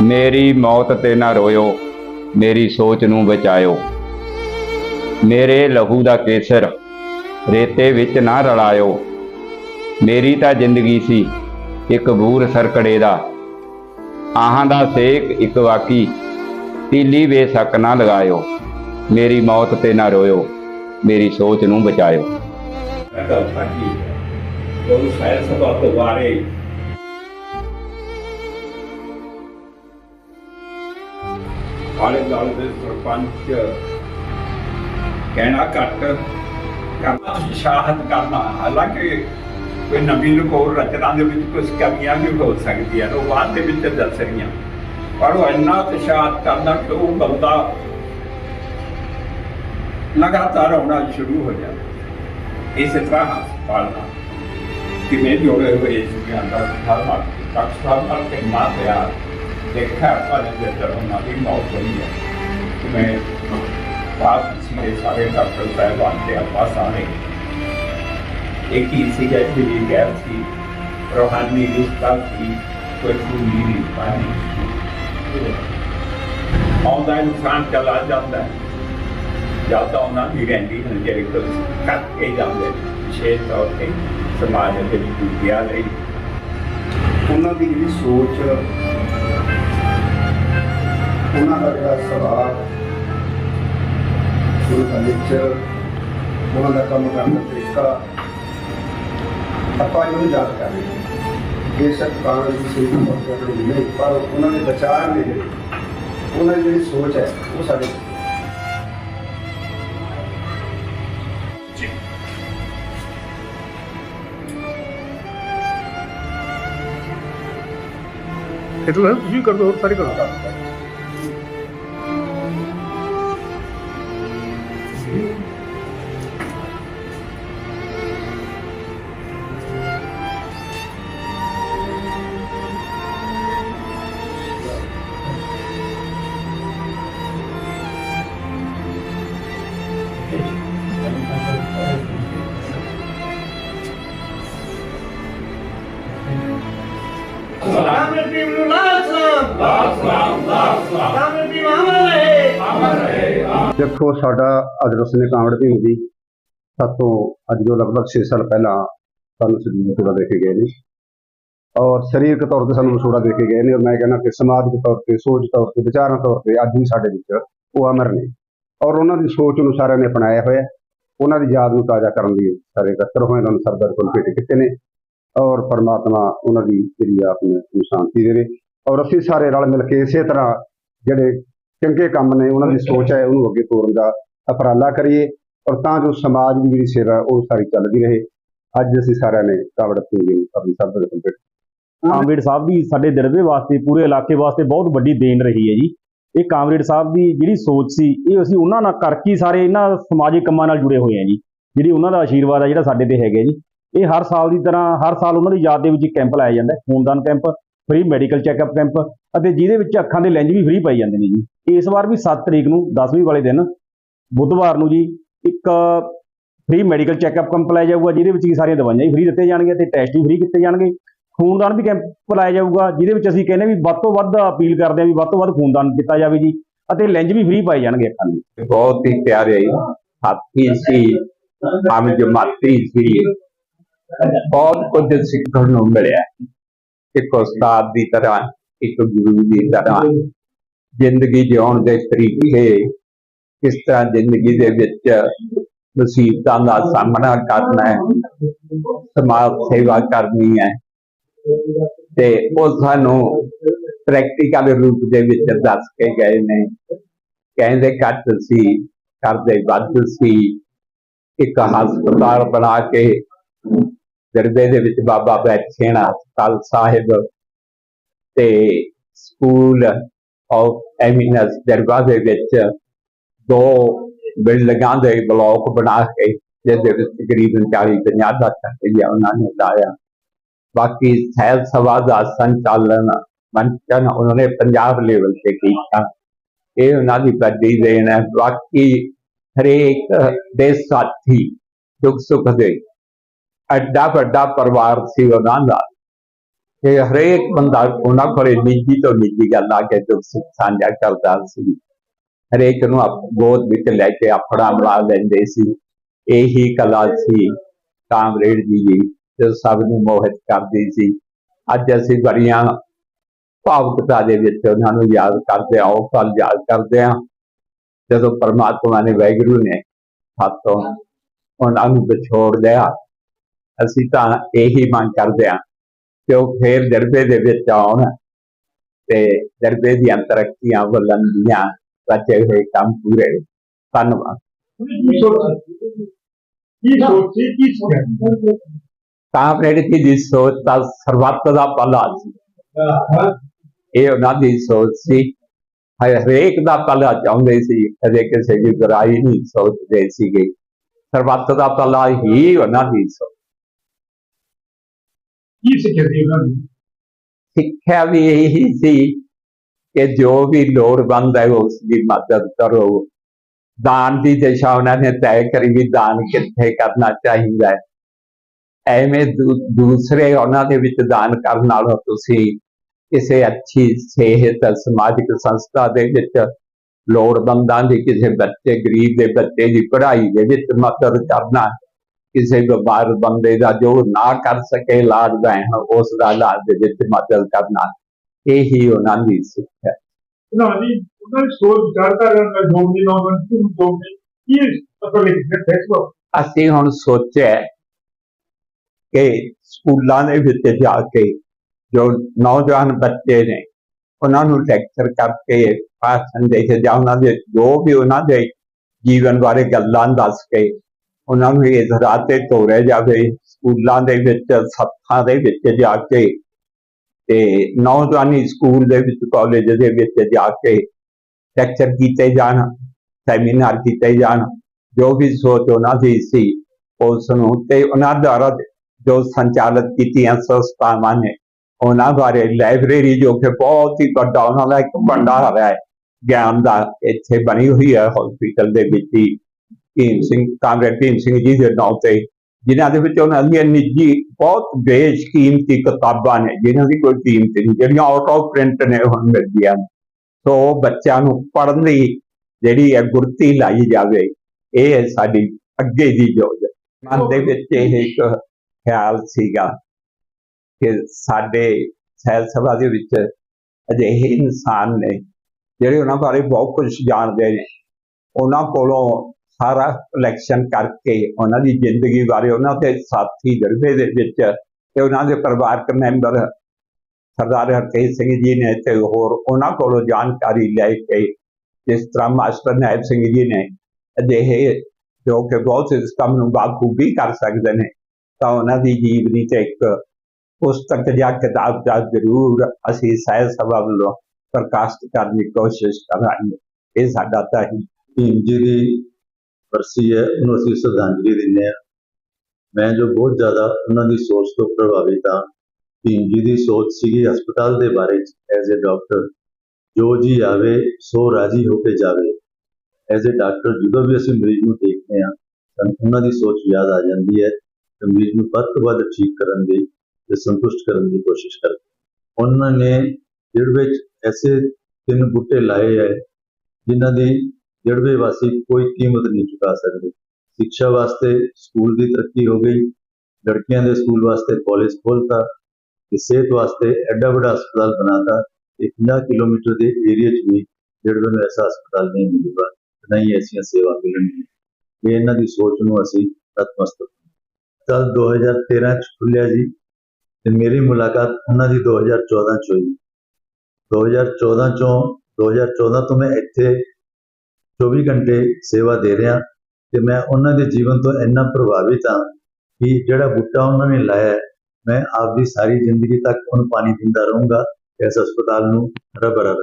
ਮੇਰੀ ਮੌਤ ਤੇ ਨਾ ਰੋਇਓ, ਮੇਰੀ ਸੋਚ ਨੂੰ ਬਚਾਇਓ। ਮੇਰੇ ਲਹੂ ਦਾ ਕੇਸਰ ਰੇਤੇ ਵਿੱਚ ਨਾ ਰਲਾਇਓ। ਮੇਰੀ ਤਾਂ ਜ਼ਿੰਦਗੀ ਸੀ ਇੱਕ ਬੂਰ ਸਰਕੜੇ ਦਾ। ਆਹਾਂ ਦਾ ਸੇਕ ਇੱਕ ਵਾਕੀ, ਤੀਲੀ ਬੇਸ਼ੱਕ ਨਾ ਲਗਾਇਓ। ਮੇਰੀ ਮੌਤ ਤੇ ਨਾ ਰੋਇਓ, ਮੇਰੀ ਸੋਚ ਨੂੰ ਬਚਾਇਓ। ਗੱਲ ਸਾਡੀ ਸਭਾ ਤੋਂ ਬਾਰੇ ਆਲੇ ਦੁਆਲੇ ਦੇ ਸਰਪੰਚ ਕਹਿਣਾ ਘੱਟ ਕਰਨਾ ਸ਼ਾਹਦ ਕਰਨਾ। ਹਾਲਾਂਕਿ ਕੋਈ ਨਵੀਂ ਲਕੋਰ ਰਚਨਾ ਦੇ ਵਿੱਚ ਕੁਝ ਕਮੀਆਂ ਵੀ ਹੋ ਸਕਦੀਆਂ ਉਹ ਬਾਅਦ ਦੇ ਵਿੱਚ ਦੱਸ ਰਹੀਆਂ। ਪਰ ਉਹ ਇੰਨਾ ਉਤਸ਼ਾਹਤ ਕਰਨਾ ਕਿ ਉਹ ਬੰਦਾ ਲਗਾਤਾਰ ਆਉਣਾ ਸ਼ੁਰੂ ਹੋ ਜਾਂਦਾ। ਇਸੇ ਤਰ੍ਹਾਂ ਹਸਪਤਾਲ ਕਿਵੇਂ ਜੋੜੇ ਹੋਏ ਇਸ ਦੇ ਅੰਦਰ ਹਰ ਡਾਕਟਰ ਸਾਹਿਬ ਨਾਲ ਕਿੰਨਾ ਪਿਆਰ ਦੇਖਿਆ ਪਰ ਜੇ ਤਰ੍ਹਾਂ ਨਾ ਵੀ ਮੌਤ ਹੋਈ ਹੈ ਕਿ ਮੈਂ ਬਾਤ ਸੀ ਦੇ ਸਾਰੇ ਡਾਕਟਰ ਸਾਹਿਬਾਨ ਦੇ ਆਪਾਂ ਸਾਰੇ ਇੱਕ ਹੀ ਸੀ ਕਿ ਜਿਹੜੀ ਗੈਰ ਸੀ ਰੋਹਾਨੀ ਰਿਸ਼ਤਾ ਸੀ ਕੋਈ ਆਉਂਦਾ ਇਨਸਾਨ ਚਲਾ ਜਾਂਦਾ ਹੈ ਜਾਂ ਤਾਂ ਉਹਨਾਂ ਦੀ ਰਹਿੰਦੀ ਹਨ ਜਿਹੜੇ ਕੋਲ ਕੱਟ ਕੇ ਜਾਂਦੇ ਵਿਸ਼ੇਸ਼ ਤੌਰ ਤੇ ਸਮਾਜ ਦੇ ਵਿੱਚ ਦੂਜਿਆਂ ਲਈ ਉਹਨਾਂ ਦੀ ਜਿਹੜੀ ਸੋਚ ਉਹਨਾਂ ਦਾ ਜਿਹੜਾ ਸੁਭਾਅ ਉਹਨਾਂ ਦਾ ਕੰਮ ਕਰਨ ਦਾ ਤਰੀਕਾ ਆਪਾਂ ਇਹਨੂੰ ਯਾਦ ਕਰ ਰਹੇ ਹਾਂ ਬੇਸ਼ੱਕ ਕਾਂਗਰਸ ਦੀ ਸਹੀ ਮੌਕੇ ਨਹੀਂ ਪਰ ਉਹਨਾਂ ਦੇ ਵਿਚਾਰ ਨੇ ਜਿਹੜੇ ਉਹਨਾਂ ਦੀ ਜਿਹੜੀ ਸੋਚ ਹੈ ਉਹ ਸਾਡੇ ਇਹ ਤਾਂ ਤੁਸੀਂ ਕਰ। ਦੋ ਹੋਰ ਦੇਖੋ ਸਾਡਾ ਅਦਰਸ ਨੇ ਕਾਂਵੜ ਭੀਮ ਜੀ ਸਾਤੋਂ ਅੱਜ ਤੋਂ ਲਗਭਗ 6 ਸਾਲ ਪਹਿਲਾਂ ਸਾਨੂੰ ਸਰੀਰ ਵਿਛੋੜਾ ਦੇ ਕੇ ਗਏ ਨੇ। ਔਰ ਸਰੀਰਕ ਤੌਰ ਤੇ ਸਾਨੂੰ ਵਿਛੋੜਾ ਦੇ ਕੇ ਗਏ ਨੇ ਔਰ ਮੈਂ ਕਹਿੰਦਾ ਕਿ ਸਮਾਜਿਕ ਤੌਰ ਤੇ ਸੋਚ ਤੌਰ ਤੇ ਵਿਚਾਰਾਂ ਤੌਰ ਤੇ ਅੱਜ ਵੀ ਸਾਡੇ ਵਿੱਚ ਉਹ ਅਮਰ ਨੇ। ਔਰ ਉਹਨਾਂ ਦੀ ਸੋਚ ਨੂੰ ਸਾਰਿਆਂ ਨੇ ਅਪਣਾਇਆ ਹੋਇਆ। ਉਹਨਾਂ ਦੀ ਯਾਦ ਨੂੰ ਤਾਜ਼ਾ ਕਰਨ ਲਈ ਸਾਰੇ ਇਕੱਤਰ ਹੋਏ ਉਹਨਾਂ ਨੂੰ ਸਰਦਾਰ ਕੋਲ ਭੇਟ ਕੀਤੇ ਨੇ। ਔਰ ਪਰਮਾਤਮਾ ਉਹਨਾਂ ਦੀ ਜਿਹੜੀ ਆ ਆਪਣੀ ਨੂੰ ਸ਼ਾਂਤੀ ਦੇਵੇ। ਔਰ ਅਸੀਂ ਸਾਰੇ ਰਲ ਮਿਲ ਕੇ ਇਸੇ ਤਰ੍ਹਾਂ ਜਿਹੜੇ ਚੰਗੇ ਕੰਮ ਨੇ ਉਹਨਾਂ ਦੀ ਸੋਚ ਹੈ ਉਹਨੂੰ ਅੱਗੇ ਤੋਰਨ ਦਾ ਉਪਰਾਲਾ ਕਰੀਏ। ਔਰ ਤਾਂ ਜੋ ਸਮਾਜ ਦੀ ਜਿਹੜੀ ਸੇਵਾ ਹੈ, ਉਹ ਸਾਰੀ ਚੱਲਦੀ ਰਹੇ। ਅੱਜ ਅਸੀਂ ਸਾਰਿਆਂ ਨੇ ਕਾਵੜ ਸਿੰਘ ਜੀ ਆਪਣੀ ਸਭ ਦੇ ਕੋਲ ਕਾਮਰੇਡ ਸਾਹਿਬ ਦੀ ਸਾਡੇ ਦਰਵੇ ਵਾਸਤੇ ਪੂਰੇ ਇਲਾਕੇ ਵਾਸਤੇ ਬਹੁਤ ਵੱਡੀ ਦੇਣ ਰਹੀ ਹੈ ਜੀ। ਇਹ ਕਾਮਰੇਡ ਸਾਹਿਬ ਦੀ ਜਿਹੜੀ ਸੋਚ ਸੀ ਇਹ ਅਸੀਂ ਉਹਨਾਂ ਨਾਲ ਕਰਕੇ ਸਾਰੇ ਇਹਨਾਂ ਸਮਾਜਿਕ ਕੰਮਾਂ ਨਾਲ ਜੁੜੇ ਹੋਏ ਆ ਜੀ ਜਿਹੜੀ ਉਹਨਾਂ ਦਾ ਆਸ਼ੀਰਵਾਦ ਆ ਜਿਹੜਾ ਸਾਡੇ ਤੇ ਹੈਗਾ ਜੀ। ਇਹ ਹਰ ਸਾਲ ਦੀ ਤਰ੍ਹਾਂ, ਹਰ ਸਾਲ ਉਹਨਾਂ ਦੀ ਯਾਦ ਦੇ ਵਿੱਚ ਇੱਕ ਕੈਂਪ ਲਾਇਆ ਜਾਂਦਾ ਖੂਨਦਾਨ camp free medical checkup camp ਅਤੇ ਜਿਹਦੇ ਵਿੱਚ ਅੱਖਾਂ ਦੇ ਲੈਂਜ ਵੀ ਫ੍ਰੀ ਪਾਈ ਜਾਂਦੇ ਨੇ ਜੀ। ਇਸ ਵਾਰ ਵੀ 7 ਤਰੀਕ ਨੂੰ 10ਵੀਂ ਵਾਲੇ ਦਿਨ ਬੁੱਧਵਾਰ ਨੂੰ ਜੀ ਇੱਕ ਫ੍ਰੀ ਮੈਡੀਕਲ ਚੈੱਕਅਪ ਕੈਂਪ ਲਾਇਆ ਜਾਊਗਾ, ਜਿਹਦੇ ਵਿੱਚ ਕੀ ਸਾਰੀਆਂ ਦਵਾਈਆਂ ਵੀ ਫ੍ਰੀ ਦਿੱਤੀਆਂ ਜਾਣਗੀਆਂ ਤੇ ਟੈਸਟ ਵੀ ਫ੍ਰੀ ਕੀਤੇ ਜਾਣਗੇ। ਖੂਨਦਾਨ ਵੀ ਕੈਂਪ ਲਾਇਆ ਜਾਊਗਾ, ਜਿਹਦੇ ਵਿੱਚ ਅਸੀਂ ਕਹਿੰਦੇ ਵੀ ਵੱਧ ਤੋਂ ਵੱਧ ਅਪੀਲ ਕਰਦੇ ਹਾਂ ਵੀ ਵੱਧ ਤੋਂ ਵੱਧ ਖੂਨਦਾਨ ਕੀਤਾ ਜਾਵੇ ਜੀ ਅਤੇ ਲੈਂਜ ਵੀ ਫ੍ਰੀ ਪਾਏ ਜਾਣਗੇ ਅੱਖਾਂ ਨੂੰ ਬਹੁਤ ਹੀ ਪਿਆਰੇ ਸਾਥੀ ਸੀ ਹਮ ਜਮਾਤੀ ਸੀ ਬਹੁਤ ਕੁਝ ਸਿੱਖਣ ਨੂੰ ਮਿਲਿਆ। ਇੱਕ ਉਸਤਾਦ ਦੀ ਤਰ੍ਹਾਂ, ਇੱਕ ਗੁਰੂ ਦੀ ਤਰ੍ਹਾਂ। ਜ਼ਿੰਦਗੀ ਜਿਉਣ ਦੇ ਤਰੀਕੇ, ਕਿਸ ਤਰ੍ਹਾਂ ਜ਼ਿੰਦਗੀ ਦੇ ਵਿੱਚ ਮੁਸੀਬਤਾਂ ਦਾ ਸਾਹਮਣਾ ਕਰਨਾ ਹੈ, ਸਮਾਜ ਸੇਵਾ ਕਰਨੀ ਹੈ ਤੇ ਉਹ ਸਾਨੂੰ ਪ੍ਰੈਕਟੀਕਲ ਰੂਪ ਦੇ ਵਿੱਚ ਦੱਸ ਕੇ ਗਏ ਨੇ। ਕਹਿੰਦੇ ਘੱਟ ਸੀ ਕਰਦੇ ਵੱਧ ਸੀ। ਇੱਕ ਹਸਪਤਾਲ ਬਣਾ ਕੇ ਦਰਬੇ ਦੇ ਵਿੱਚ ਬਾਬਾ ਬੈਠੇਣਾ ਹਸਪਤਾਲ ਸਾਹਿਬ ਤੇ ਸਕੂਲ ਆਫ ਐਮਿਨਸ ਦਰਬਾਰ ਵਿੱਚ ਦੋ ਬਿਲਡਿੰਗਾਂ ਦੇ ਬਲਾਕ ਬਣਾ ਕੇ, ਜਿਹਦੇ ਵਿੱਚ ਤਕਰੀਬਨ 40 50 ਲੱਖ ਰੁਪਇਆ ਉਹਨਾਂ ਨੇ ਲਾਇਆ। ਬਾਕੀ ਸਹਿਲ ਸਭਾ ਦਾ ਸੰਚਾਲਨ, ਮੰਚਨ ਉਹਨਾਂ ਨੇ ਪੰਜਾਬ ਲੈਵਲ ਤੇ ਕੀਤਾ। ਇਹ ਉਹਨਾਂ ਦੀ ਵੱਡੀ ਦੇਣ ਹੈ। ਬਾਕੀ ਹਰੇਕ ਦੇ ਸਾਥੀ ਦੁੱਖ ਸੁੱਖ ਦੇ ਐਡਾ ਵੱਡਾ ਪਰਿਵਾਰ ਸੀ ਉਹਨਾਂ ਦਾ ਕਿ ਹਰੇਕ ਬੰਦਾ ਉਹਨਾਂ ਕੋਲੇ ਨਿੱਜੀ ਤੋਂ ਨਿੱਜੀ ਗੱਲ ਆ ਕੇ ਦੁੱਖ ਸੁੱਖ ਸਾਂਝਾ ਕਰਦਾ ਸੀ। ਹਰੇਕ ਨੂੰ ਗੋਦ ਵਿੱਚ ਲੈ ਕੇ ਆਪਣਾ ਬਣਾ ਲੈਂਦੇ ਸੀ। ਇਹੀ ਕਲਾ ਸੀ ਕਾਮਰੇਡ ਜੀ ਦੀ, ਜੋ ਸਭ ਨੂੰ ਮੋਹਿਤ ਕਰਦੀ ਸੀ। ਅੱਜ ਅਸੀਂ ਬੜੀਆਂ ਭਾਵੁਕਤਾ ਦੇ ਵਿੱਚ ਉਹਨਾਂ ਨੂੰ ਯਾਦ ਕਰਦੇ ਹਾਂ, ਉਹ ਕੱਲ ਯਾਦ ਕਰਦੇ ਹਾਂ। ਜਦੋਂ ਪਰਮਾਤਮਾ ਨੇ ਵੈਗਰੂ ਨੇ ਸਾਤੋਂ ਉਹਨਾਂ ਨੂੰ ਵਿਛੋੜ ਲਿਆ ਅਸੀਂ ਤਾਂ ਇਹੀ ਮੰਗ ਕਰਦੇ ਹਾਂ ਕਿ ਉਹ ਫੇਰ ਦਰਬੇ ਦੇ ਵਿੱਚ ਆਉਣ ਤੇ ਦਰਬੇ ਦੀਆਂ ਤਰੱਕੀਆਂ ਬੁਲੰਦੀਆਂ ਰਚੇ ਹੋਏ ਕੰਮ ਪੂਰੇ ਧੰਨਵਾਦ। ਸੋਚੀ ਕਾਮਰੇਡ ਜੀ ਦੀ ਸੋਚ ਤਾਂ ਸਰਬੱਤ ਦਾ ਭਲਾ ਸੀ। ਇਹ ਉਹਨਾਂ ਦੀ ਸੋਚ ਸੀ। ਹਰ- ਹਰੇਕ ਦਾ ਭਲਾ ਚਾਹੁੰਦੇ ਸੀ। ਕਦੇ ਕਿਸੇ ਦੀ ਬੁਰਾਈ ਨਹੀਂ ਸੋਚਦੇ ਸੀਗੇ। ਸਰਬੱਤ ਦਾ ਭਲਾ ਹੀ ਉਹਨਾਂ ਦੀ ਸੋਚ ਕੀ ਸਿੱਖਿਆ ਸੀ ਉਹਨਾਂ ਨੇ? ਸਿੱਖਿਆ ਵੀ ਇਹੀ ਸੀ ਕਿ ਜੋ ਵੀ ਲੋੜਵੰਦ ਹੈ ਉਸ ਦੀ ਮਦਦ ਕਰੋ। ਦਾਨ ਦੀ ਦਿਸ਼ਾ ਉਹਨਾਂ ਨੇ ਤੈਅ ਕਰੀ ਵੀ ਦਾਨ ਕਿੱਥੇ ਕਰਨਾ ਚਾਹੀਦਾ ਹੈ। ਐਵੇਂ ਦੂ- ਦੂਸਰੇ ਉਹਨਾਂ ਦੇ ਵਿੱਚ ਦਾਨ ਕਰਨ ਨਾਲੋਂ ਤੁਸੀਂ ਕਿਸੇ ਅੱਛੀ ਸਿਹਤ, ਸਮਾਜਿਕ ਸੰਸਥਾ ਦੇ ਵਿੱਚ ਲੋੜਵੰਦਾਂ ਦੀ, ਕਿਸੇ ਬੱਚੇ, ਗਰੀਬ ਦੇ ਬੱਚੇ ਦੀ ਪੜ੍ਹਾਈ ਦੇ ਵਿੱਚ ਮਦਦ ਕਰਨਾ ਕਿਸੇ ਬਿਮਾਰ ਬੰਦੇ ਦਾ ਜੋ ਨਾ ਕਰ ਸਕੇ ਇਲਾਜ ਵੈਣ ਉਸ ਦਾ ਇਲਾਜ ਦੇ ਵਿੱਚ ਮਦਦ ਕਰਨਾ। ਇਹੀ ਉਹਨਾਂ ਦੀ ਸਿੱਖਿਆ ਉਹਨਾਂ ਦੀ ਉਹਨਾਂ ਦੀ ਸੋਚ ਵਿਚਾਰਧਾਰਾ ਨਾਲ ਜੋੜਨੀ ਨਾ ਉਹਨਾਂ ਦੀ ਜੋੜਨੀ ਕੀ ਮਤਲਬ ਹੈ ਫੈਸਲਾ ਅਸੀਂ ਹੁਣ ਸੋਚਿਆ ਕਿ ਸਕੂਲਾਂ ਦੇ ਵਿੱਚ ਜਾ ਕੇ ਜੋ ਨੌਜਵਾਨ ਬੱਚੇ ਨੇ ਉਹਨਾਂ ਨੂੰ ਲੈਕਚਰ ਕਰਕੇ ਦੇ ਕੇ ਜਾਂ ਉਹਨਾਂ ਦੇ ਜੋ ਵੀ ਉਹਨਾਂ ਦੇ ਜੀਵਨ ਬਾਰੇ ਗੱਲਾਂ ਦੱਸ ਕੇ ਉਹਨਾਂ ਨੂੰ ਇਸ ਰਾਹ ਤੇ ਤੋਰਿਆ ਜਾਵੇ, ਸਕੂਲਾਂ ਦੇ ਵਿੱਚ, ਸੱਥਾਂ ਦੇ ਵਿੱਚ ਜਾ ਕੇ ਤੇ ਨੌਜਵਾਨੀ ਸਕੂਲ ਦੇ ਵਿੱਚ ਕਾਲਜ ਦੇ ਵਿੱਚ ਜਾ ਕੇ ਲੈਕਚਰ ਕੀਤੇ ਜਾਣ ਸੈਮੀਨਾਰ ਕੀਤੇ ਜਾਣ, ਜੋ ਵੀ ਸੋਚ ਉਹਨਾਂ ਦੀ ਸੀ, ਉਸ ਨੂੰ ਤੇ ਉਹਨਾਂ ਦੁਆਰਾ ਜੋ ਸੰਚਾਲਿਤ ਕੀਤੀਆਂ ਸੰਸਥਾਵਾਂ ਨੇ, ਉਹਨਾਂ ਬਾਰੇ ਲਾਇਬ੍ਰੇਰੀ ਜੋ ਕਿ ਬਹੁਤ ਹੀ ਵੱਡਾ, ਉਹਨਾਂ ਦਾ ਇੱਕ ਭੰਡਾਰ ਹੈ, ਗਿਆਨ ਦਾ ਇੱਥੇ ਬਣੀ ਹੋਈ ਹੈ ਹਸਪੀਟਲ ਦੇ ਵਿੱਚ ਹੀ। ਭੀਮ ਸਿੰਘ ਕਾਮਰੇਡ ਭੀਮ ਸਿੰਘ ਜੀ ਦੇ ਨਾਂ ਤੇ, ਜਿਨ੍ਹਾਂ ਦੇ ਵਿੱਚ ਉਹਨਾਂ ਦੀਆਂ ਨਿੱਜੀ ਬਹੁਤ ਬੇਸ਼ਕੀਮਤੀ ਕਿਤਾਬਾਂ ਨੇ, ਜਿਨ੍ਹਾਂ ਦੀ ਕੋਈ ਕੀਮਤ ਨਹੀਂ, ਜਿਹੜੀਆਂ ਆਊਟ ਆਫ ਪ੍ਰਿੰਟ ਨੇ ਹੁਣ ਮਿਲਦੀਆਂ ਨੇ। ਸੋ ਬੱਚਿਆਂ ਨੂੰ ਪੜ੍ਹਨ ਦੀ ਜਿਹੜੀ ਹੈ ਗੁਰਤੀ ਲਾਈ ਜਾਵੇ, ਇਹ ਸਾਡੀ ਅੱਗੇ ਦੀ ਯੋਜਨਾ ਮਨ ਦੇ ਵਿੱਚ ਇਹ ਇੱਕ ਖਿਆਲ ਸੀਗਾ ਕਿ ਸਾਡੇ ਸੈਲ ਸਭਾ ਦੇ ਵਿੱਚ ਅਜਿਹੇ ਇਨਸਾਨ ਨੇ, ਜਿਹੜੇ ਉਹਨਾਂ ਬਾਰੇ ਬਹੁਤ ਕੁਝ ਜਾਣਦੇ ਨੇ, ਉਹਨਾਂ ਕੋਲੋਂ ਸਾਰਾ ਕਲੈਕਸ਼ਨ ਕਰਕੇ ਉਹਨਾਂ ਦੀ ਜ਼ਿੰਦਗੀ ਬਾਰੇ ਉਹਨਾਂ ਦੇ ਸਾਥੀ ਦਰਵੇ ਦੇ ਵਿੱਚ ਤੇ ਉਹਨਾਂ ਦੇ ਪਰਿਵਾਰਕ ਮੈਂਬਰ ਸਰਦਾਰ ਹਰਕੇਸ਼ ਸਿੰਘ ਜੀ ਨੇ ਤੇ ਹੋਰ ਉਹਨਾਂ ਕੋਲੋਂ ਜਾਣਕਾਰੀ ਲੈ ਕੇ ਜਿਸ ਤਰ੍ਹਾਂ ਮਾਸਟਰ ਨਾਇਬ ਸਿੰਘ ਜੀ ਨੇ ਅਜਿਹੇ ਜੋ ਕਿ ਬਹੁਤ ਇਸ ਕੰਮ ਨੂੰ ਬਾਖੂਬੀ ਕਰ ਸਕਦੇ ਨੇ, ਤਾਂ ਉਹਨਾਂ ਦੀ ਜੀਵਨੀ ਤੇ ਇੱਕ ਪੁਸਤਕ ਜਾਂ ਕਿਤਾਬ ਦਾ ਜ਼ਰੂਰ ਅਸੀਂ ਸਹਿ ਸਭਾ ਵੱਲੋਂ ਪ੍ਰਕਾਸ਼ਿਤ ਕਰਨ ਦੀ ਕੋਸ਼ਿਸ਼ ਕਰਾਂਗੇ। ਇਹ ਸਾਡਾ ਤਾਂ ਹੀ ਭੀਮ ਵਰਸੀ ਹੈ, ਉਹਨੂੰ ਅਸੀਂ ਸ਼ਰਧਾਂਜਲੀ ਦਿੰਦੇ ਹਾਂ। ਮੈਂ ਜੋ ਬਹੁਤ ਜ਼ਿਆਦਾ ਉਹਨਾਂ ਦੀ ਸੋਚ ਤੋਂ ਪ੍ਰਭਾਵਿਤ ਹਾਂ, ਭੀਮ ਜੀ ਦੀ ਸੋਚ ਸੀਗੀ ਹਸਪਤਾਲ ਦੇ ਬਾਰੇ ਚ ਐਜ਼ ਅ ਡਾਕਟਰ ਜੋ ਜੀ ਆਵੇ, ਸੋ ਰਾਜੀ ਹੋ ਕੇ ਜਾਵੇ। ਐਜ਼ ਅ ਡਾਕਟਰ ਜਦੋਂ ਵੀ ਅਸੀਂ ਮਰੀਜ਼ ਨੂੰ ਦੇਖਦੇ ਹਾਂ ਸਾਨੂੰ ਉਹਨਾਂ ਦੀ ਸੋਚ ਯਾਦ ਆ ਜਾਂਦੀ ਹੈ ਕਿ ਮਰੀਜ਼ ਨੂੰ ਵੱਧ ਤੋਂ ਵੱਧ ਠੀਕ ਕਰਨ ਦੀ ਤੇ ਸੰਤੁਸ਼ਟ ਕਰਨ ਦੀ ਕੋਸ਼ਿਸ਼ ਕਰਦੇ ਉਹਨਾਂ ਨੇ ਜਿਹੜੇ ਵਿੱਚ ਐਸੇ ਤਿੰਨ ਬੂਟੇ ਲਾਏ ਹੈ, ਜਿਨ੍ਹਾਂ ਦੀ ਜੜਵੇ ਵਾਸੀ ਕੋਈ ਕੀਮਤ ਨਹੀਂ ਚੁਕਾ ਸਕਦੇ ਸਿੱਖਿਆ ਵਾਸਤੇ ਸਕੂਲ ਦੀ ਤਰੱਕੀ ਹੋ ਗਈ ਲੜਕੀਆਂ ਦੇ ਸਕੂਲ ਵਾਸਤੇ ਕਾਲਜ ਖੋਲ੍ਹਤਾ ਤੇ ਸਿਹਤ ਵਾਸਤੇ ਐਡਾ ਵੱਡਾ ਹਸਪਤਾਲ ਬਣਾਤਾ ਕਿ 50 ਕਿਲੋਮੀਟਰ ਦੇ ਏਰੀਆ 'ਚ ਵੀ ਜੜਵੇ ਨੂੰ ਐਸਾ ਹਸਪਤਾਲ ਨਹੀਂ ਮਿਲੂਗਾ ਨਾ ਹੀ ਐਸੀਆਂ ਸੇਵਾ ਮਿਲਣਗੀਆਂ ਇਹ ਇਹਨਾਂ ਦੀ ਸੋਚ ਨੂੰ ਅਸੀਂ ਨਤਮਸਤਕ ਸਾਲ 2013 ਚ ਖੁੱਲਿਆ ਜੀ ਤੇ ਮੇਰੀ ਮੁਲਾਕਾਤ ਉਹਨਾਂ ਦੀ 2014 ਚ ਹੋਈ 2014 ਚੋਂ 2014 ਤੋਂ ਮੈਂ ਇੱਥੇ 24 ਘੰਟੇ ਸੇਵਾ ਦੇ ਰਿਹਾ ਤੇ ਮੈਂ ਉਹਨਾਂ ਦੇ ਜੀਵਨ ਤੋਂ ਇੰਨਾ ਪ੍ਰਭਾਵਿਤ ਹਾਂ ਕਿ ਜਿਹੜਾ ਬੂਟਾ ਉਹਨਾਂ ਨੇ ਲਾਇਆ ਮੈਂ ਆਪਦੀ ਸਾਰੀ ਜ਼ਿੰਦਗੀ ਤੱਕ ਉਹਨੂੰ ਪਾਣੀ ਦਿੰਦਾ ਰਹੂੰਗਾ ਇਸ ਹਸਪਤਾਲ ਨੂੰ ਹਰਾ ਭਰਾ